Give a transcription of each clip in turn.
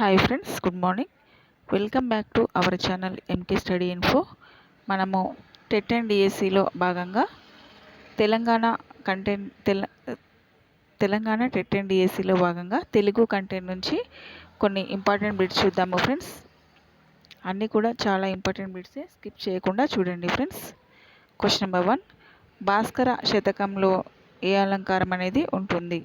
Hi friends good morning welcome back to our channel MK study info మనము TET and డిఎస్సిలో భాగంగా Telangana content తెల Telangana TET and డిఎస్సిలో భాగంగా తెలుగు కంటెంట్ నుంచి కొన్ని ఇంపార్టెంట్ బిట్స్ చూద్దాము ఫ్రెండ్స్ అన్నీ కూడా చాలా ఇంపార్టెంట్ బిట్సే స్కిప్ చేయకుండా చూడండి friends question number one Bhaskara శతకంలో ఏ అలంకారం అనేది ఉంటుంది?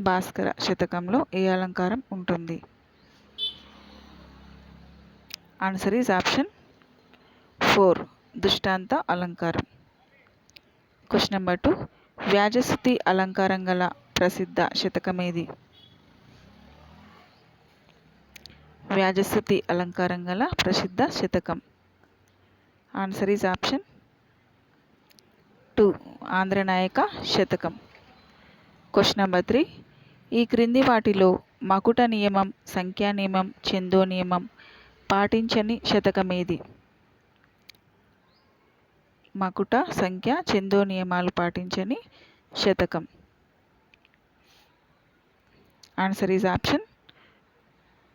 భాస్కర శతకంలో ఏ అలంకారం ఉంటుంది? ఆన్సర్ ఈజ్ ఆప్షన్ ఫోర్ దృష్టాంత అలంకారం. క్వశ్చన్ నెంబర్ టూ వ్యాజస్థుతి అలంకారం గల ప్రసిద్ధ శతకం ఏది? వ్యాజస్థుతి అలంకారం గల ప్రసిద్ధ శతకం. Answer is option two Andhranayaka Shatakam. Question number three ఈ క్రింది వాటిలో మకుట నియమం సంఖ్యా నియమం చందో నియమం పాటించని శతకమేది. మకుట సంఖ్య చందో నియమాలు పాటించని శతకం. Answer is option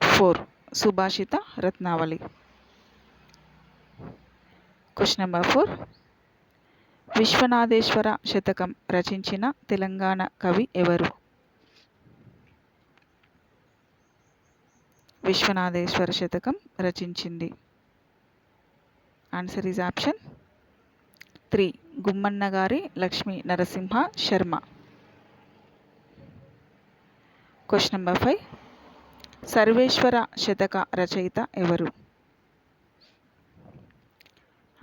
four Subhashita Ratnavali. Question number four Vishwanatheshwara శతకం రచించిన తెలంగాణ కవి ఎవరు? విశ్వనాథేశ్వర శతకం రచించింది. Answer is option three Gummanna గారి Lakshmi Narasimha Sharma. Question number five Sarveshwara Shataka రచయిత ఎవరు?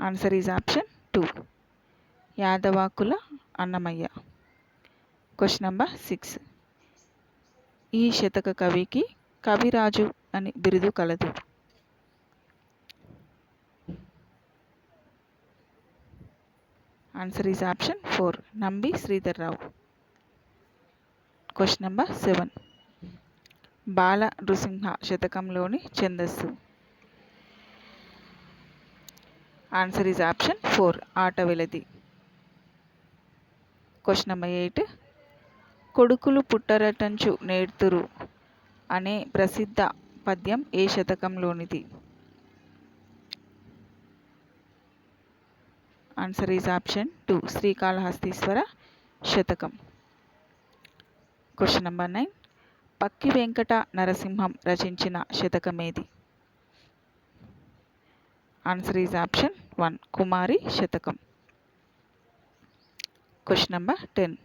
Answer is option two Yadavakula Annamayya. Question number six ఈ శతక కవికి కవిరాజు అని బిరుదు కలదు. Answer is option four Nambi Sridhar Rao question number seven Bala Nrusimha శతకంలోని ఛందస్సు ఆన్సర్ ఈజ్ ఆప్షన్ ఫోర్ ఆట వెలది క్వశ్చన్ నెంబర్ ఎయిట్ కొడుకులు పుట్టరటంచు నేర్తురు అనే ప్రసిద్ధ పద్యం ఏ శతకంలోనిది? Answer is option two Srikalahastishwara Shatakam. Question number nine Pakki Venkata Narasimham రచించిన శతకమేది? Answer is option one Kumari Shatakam. Question number ten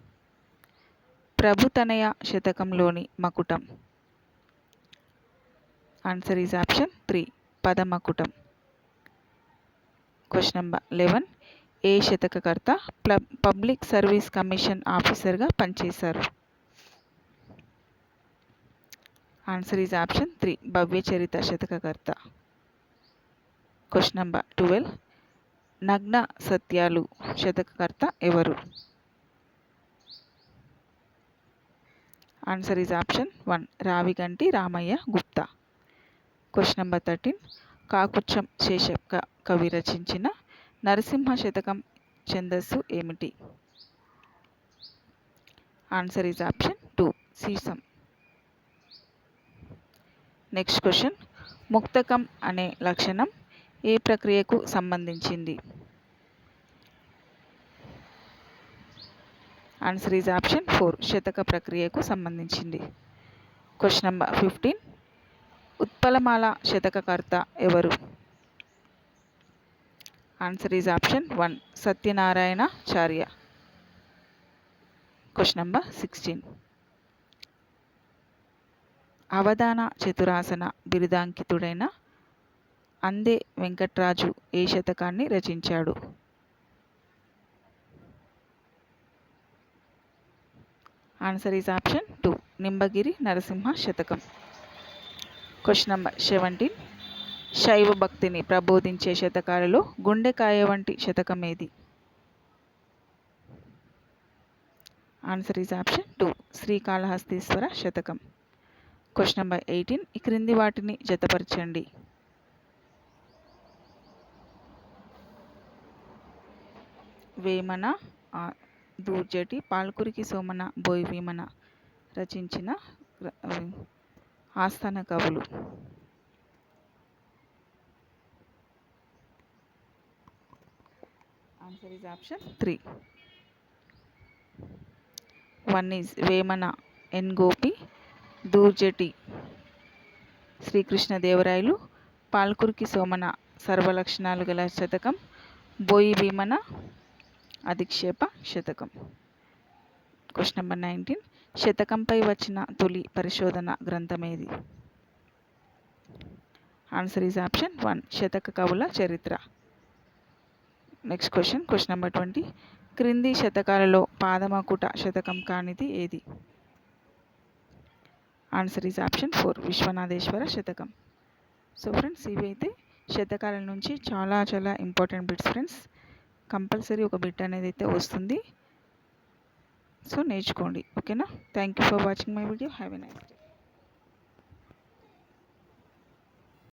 Prabhutanaya శతకంలోని మకుటం. Answer is option three పదమకుటం question number eleven ఏ శతకకర్త పబ్లిక్ సర్వీస్ కమిషన్ ఆఫీసర్గా పనిచేశారు? Answer is option three Bhavya Charita శతకకర్త. Question number twelve Nagna Satyalu శతకకర్త ఎవరు? Answer is option one Raviganti Ramayya Gupta. Question number thirteen. Kakuchham శేషక్క కవి రచించిన నరసింహ శతకం ఛందస్సు ఏమిటి? ఆన్సర్ ఈజ్ ఆప్షన్ టూ సీసం నెక్స్ట్ క్వశ్చన్ ముక్తకం అనే లక్షణం ఏ ప్రక్రియకు సంబంధించింది? ఆన్సర్ ఈజ్ ఆప్షన్ ఫోర్ శతక ప్రక్రియకు సంబంధించింది. క్వశ్చన్ నెంబర్ ఫిఫ్టీన్ ఉత్పలమాల శతకకర్త ఎవరు? Answer is option one Satyanarayanacharya question number sixteen అవధాన చతురాసన బిరుదాంకితుడైన అందే వెంకట్రాజు ఏ శతకాన్ని రచించాడు? Answer is option two Nimbagiri Narasimha Shatakam. Question number seventeen. శైవ భక్తిని ప్రబోధించే శతకాలలో గుండెకాయ వంటి శతకం ఏది? Answer is option two Srikalahastishwara Shatakam. Question number eighteen ఈ క్రింది వాటిని జతపరచండి. వేమన దూర్జటి పాల్కురికి సోమన బోయి వేమన రచించిన ఆస్థాన కవులు. Answer is option three one is Vemana N Gopi Dhurjati Srikrishnadevarayalu Palkuriki Somana సర్వలక్షణాలు గల శతకం బోయి భీమన అధిక్షేప శతకం క్వశ్చన్ నెంబర్ నైన్టీన్ శతకంపై వచ్చిన తొలి పరిశోధన గ్రంథమేది? ఆన్సర్ ఈజ్ ఆప్షన్ వన్ శతక కవుల చరిత్ర. Next question question number twenty క్రింది శతకాలలో పాదమకుట శతకం కానిది ఏది? Answer is option four Vishwanatheshwara Shatakam. So friends ఇవి అయితే శతకాల నుంచి చాలా చాలా ఇంపార్టెంట్ బిట్స్ ఫ్రెండ్స్ కంపల్సరీ ఒక బిట్ అనేది అయితే వస్తుంది. సో నేర్చుకోండి ఓకేనా? Thank you for watching my video have a nice day